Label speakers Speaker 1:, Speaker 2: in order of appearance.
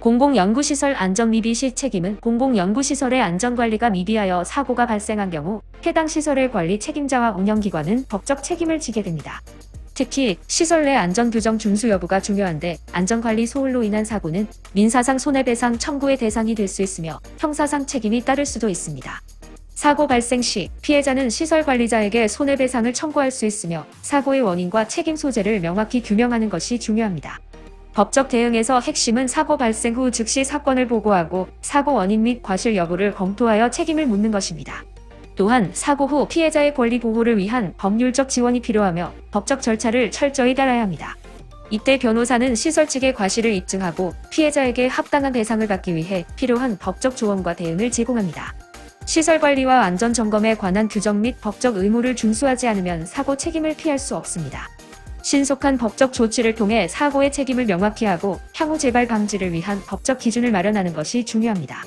Speaker 1: 공공연구시설 안전 미비 시 책임은 공공연구시설의 안전관리가 미비하여 사고가 발생한 경우 해당 시설의 관리 책임자와 운영기관은 법적 책임을 지게 됩니다. 특히 시설 내 안전규정 준수 여부가 중요한데 안전관리 소홀로 인한 사고는 민사상 손해배상 청구의 대상이 될 수 있으며 형사상 책임이 따를 수도 있습니다. 사고 발생 시 피해자는 시설 관리자에게 손해배상을 청구할 수 있으며 사고의 원인과 책임 소재를 명확히 규명하는 것이 중요합니다. 법적 대응에서 핵심은 사고 발생 후 즉시 사건을 보고하고 사고 원인 및 과실 여부를 검토하여 책임을 묻는 것입니다. 또한 사고 후 피해자의 권리 보호를 위한 법률적 지원이 필요하며 법적 절차를 철저히 따라야 합니다. 이때 변호사는 시설 측의 과실을 입증하고 피해자에게 합당한 배상을 받기 위해 필요한 법적 조언과 대응을 제공합니다. 시설 관리와 안전 점검에 관한 규정 및 법적 의무를 준수하지 않으면 사고 책임을 피할 수 없습니다. 신속한 법적 조치를 통해 사고의 책임을 명확히 하고 향후 재발 방지를 위한 법적 기준을 마련하는 것이 중요합니다.